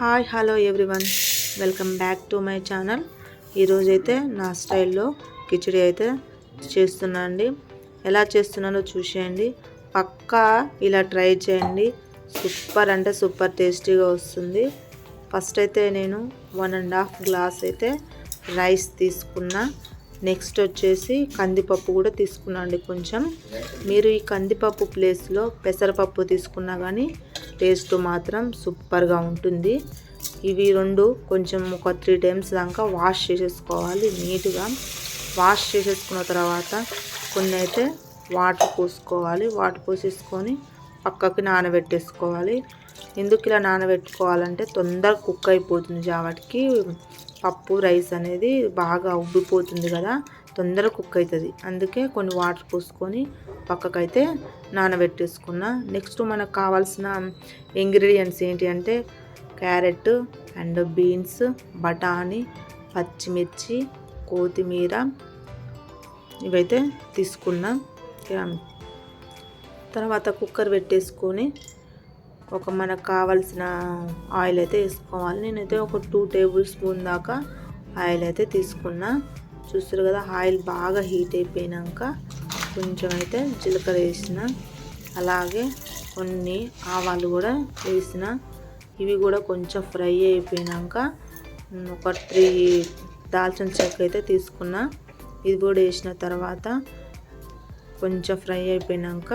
Hi hello everyone. Welcome back to my channel. ఈరోజైతే నా స్టైల్లో కిచడీ అయితే చేస్తున్నా అండి. ఎలా చేస్తున్నానో చూసేయండి. పక్కా ఇలా ట్రై చేయండి. సూపర్ అంటే సూపర్ టేస్టీగా వస్తుంది. ఫస్ట్ అయితే నేను వన్ అండ్ హాఫ్ గ్లాస్ అయితే రైస్ తీసుకున్నా. నెక్స్ట్ వచ్చేసి కందిపప్పు కూడా తీసుకున్నాండి కొంచెం. మీరు ఈ కందిపప్పు ప్లేస్లో పెసరపప్పు తీసుకున్నా కానీ టేస్ట్ మాత్రం సూపర్గా ఉంటుంది. ఇవి రెండు కొంచెం ఒక త్రీ టైమ్స్ దాకా వాష్ చేసేసుకోవాలి నీట్గా. వాష్ చేసేసుకున్న తర్వాత కొన్ని అయితే వాటర్ పోసుకోవాలి. వాటర్ పోసేసుకొని పక్కకి నానబెట్టేసుకోవాలి. ఎందుకు ఇలా నానబెట్టుకోవాలంటే తొందరగా కుక్ అయిపోతుంది. జావాటికి పప్పు రైస్ అనేది బాగా ఉబ్బిపోతుంది కదా. తొందరగా కుక్ అవుతుంది. అందుకే కొన్ని వాటర్ పోసుకొని పక్కకైతే నానబెట్టేసుకున్న. నెక్స్ట్ మనకు కావాల్సిన ఇంగ్రీడియంట్స్ ఏంటి అంటే క్యారెట్ అండ్ బీన్స్ బఠానీ పచ్చిమిర్చి కొత్తిమీర ఇవైతే తీసుకున్నా. తర్వాత కుక్కర్ పెట్టేసుకొని ఒక మనకు కావాల్సిన ఆయిల్ అయితే వేసుకోవాలి. నేనైతే ఒక టూ టేబుల్ స్పూన్ దాకా ఆయిల్ అయితే తీసుకున్నా. చూస్తారు కదా ఆయిల్ బాగా హీట్ అయిపోయినాక కొంచెం అయితే జీలకర్ర వేసిన అలాగే కొన్ని ఆవాలు కూడా వేసిన. ఇవి కూడా కొంచెం ఫ్రై అయిపోయినాక ఒక త్రీ దాల్చిన చెక్క అయితే తీసుకున్న. ఇది కూడా వేసిన తర్వాత కొంచెం ఫ్రై అయిపోయినాక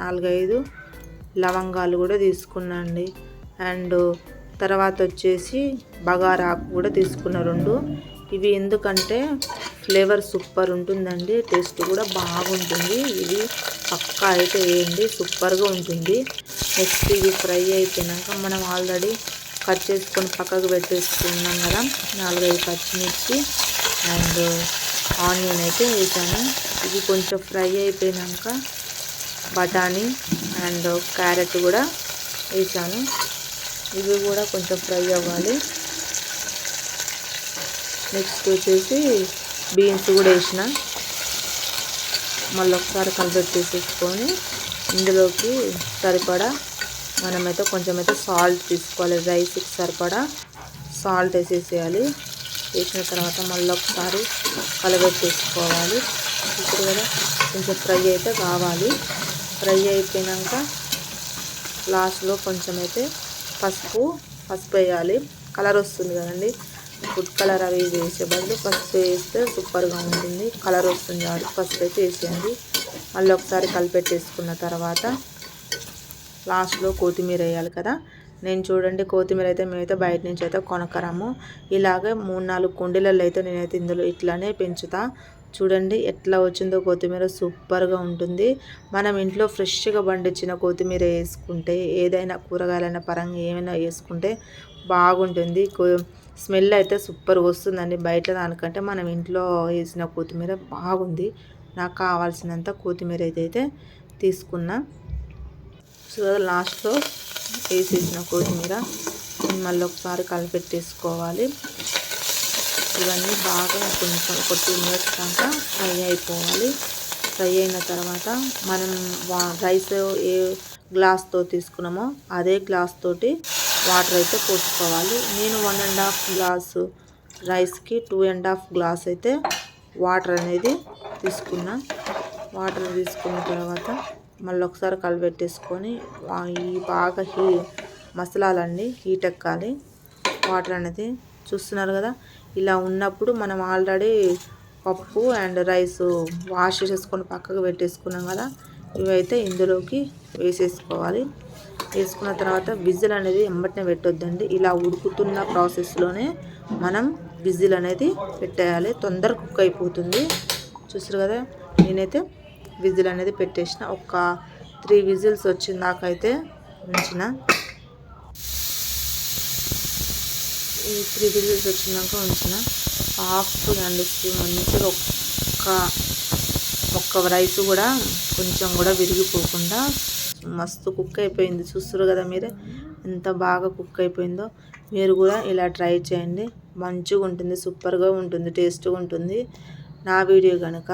నాలుగైదు లవంగాలు కూడా తీసుకున్నాండి అండ్. తర్వాత వచ్చేసి బగారాకు కూడా తీసుకున్న రెండు. ఇవి ఎందుకంటే ఫ్లేవర్ సూపర్ ఉంటుందండి టేస్ట్ కూడా బాగుంటుంది. ఇది పక్కా అయితే వేయండి సూపర్గా ఉంటుంది. నెక్స్ట్ ఇవి ఫ్రై అయిపోయినాక మనం ఆల్రెడీ కట్ చేసుకొని పక్కకు పెట్టేసుకున్నాం కదా నాలుగైదు పచ్చిమిర్చి అండ్ ఆనియన్ అయితే వేసాను. ఇది కొంచెం ఫ్రై అయిపోయినాక బఠానీ అండ్ క్యారెట్ కూడా వేసాను. ఇవి కూడా కొంచెం ఫ్రై అవ్వాలి. నెక్స్ట్ వచ్చేసి బీన్స్ కూడా వేసిన. మళ్ళీ ఒకసారి కలిపెట్టేసేసుకొని ఇందులోకి సరిపడా మనమైతే కొంచెం అయితే సాల్ట్ తీసుకోవాలి. రైస్కి సరిపడా సాల్ట్ వేసేసేయాలి. వేసిన తర్వాత మళ్ళీ ఒకసారి కలబెట్టేసుకోవాలి. ఇప్పుడు కూడా కొంచెం ఫ్రై అయితే కావాలి. ఫ్రై అయిపోయినాక లాస్ట్లో కొంచెం అయితే పసుపు పసుపు వేయాలి. కలర్ వస్తుంది కదండి. ఫుడ్ కలర్ అవి వేసే బదులు పసుపు వేస్తే సూపర్గా ఉంటుంది. కలర్ వస్తుంది కాబట్టి పసుపు అయితే వేసేయండి. మళ్ళీ ఒకసారి కలిపెట్టేసుకున్న తర్వాత లాస్ట్లో కొత్తిమీర వేయాలి కదా. నేను చూడండి కొత్తిమీర అయితే మేమైతే బయట నుంచి అయితే కొనకరాము. ఇలాగే మూడు నాలుగు కుండీలలో అయితే నేనైతే ఇందులో ఇట్లానే పెంచుతా. చూడండి ఎట్లా వచ్చిందో కొత్తిమీర సూపర్గా ఉంటుంది. మనం ఇంట్లో ఫ్రెష్గా పండించిన కొత్తిమీర వేసుకుంటే ఏదైనా కూరగాయలైన పరంగా ఏమైనా వేసుకుంటే బాగుంటుంది. స్మెల్ అయితే సూపర్గా వస్తుందండి. బయట దానికంటే మనం ఇంట్లో వేసిన కొత్తిమీర బాగుంది. నాకు కావాల్సినంత కొత్తిమీర అయితే తీసుకున్నా. సో లాస్ట్లో వేసేసిన కొత్తిమీర మళ్ళీ ఒకసారి కలిపెట్టేసుకోవాలి. ఇవన్నీ బాగా కొంచెం ఒక టూ మినిట్స్ ఫ్రై అయిపోవాలి. ఫ్రై అయిన తర్వాత మనం రైస్ ఏ గ్లాస్తో తీసుకున్నామో అదే గ్లాస్ తోటి వాటర్ అయితే పోసుకోవాలి. నేను వన్ అండ్ హాఫ్ గ్లాసు రైస్కి టూ అండ్ హాఫ్ గ్లాస్ అయితే వాటర్ అనేది తీసుకున్నా. వాటర్ తీసుకున్న తర్వాత మళ్ళీ ఒకసారి కలిపెట్టేసుకొని ఈ బాగా హీ మసాలాలన్నీ హీట్ ఎక్కాలి. వాటర్ అనేది చూస్తున్నారు కదా ఇలా ఉన్నప్పుడు మనం ఆల్రెడీ పప్పు అండ్ రైస్ వాష్ చేసుకొని పక్కకు పెట్టేసుకున్నాం కదా ఇవైతే ఇందులోకి వేసేసుకోవాలి. వేసుకున్న తర్వాత విజిల్ అనేది ఎంబటినే పెట్టొద్దండి. ఇలా ఉడుకుతున్న ప్రాసెస్లోనే మనం విజిల్ అనేది పెట్టేయాలి. తొందర కుక్ అయిపోతుంది. చూసారు కదా నేనైతే విజిల్ అనేది పెట్టేసిన. ఒక త్రీ విజిల్స్ వచ్చిందాకైతే ఉంచిన. ఈ త్రీ విజిల్స్ వచ్చినాక ఉంచిన హాఫ్ అండ్ మంచిగా ఒక్క ఒక్క రైస్ కూడా కొంచెం కూడా విరిగిపోకుండా మస్తు కుక్ అయిపోయింది. చూస్తారు కదా మీరే? ఎంత బాగా కుక్ అయిపోయిందో. మీరు కూడా ఇలా ట్రై చేయండి. మంచిగా ఉంటుంది సూపర్గా ఉంటుంది టేస్ట్గా ఉంటుంది. నా వీడియో కనుక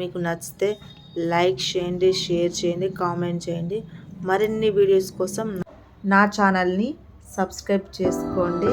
మీకు నచ్చితే లైక్ చేయండి షేర్ చేయండి కామెంట్ చేయండి. మరిన్ని వీడియోస్ కోసం నా ఛానల్ని సబ్స్క్రైబ్ చేసుకోండి.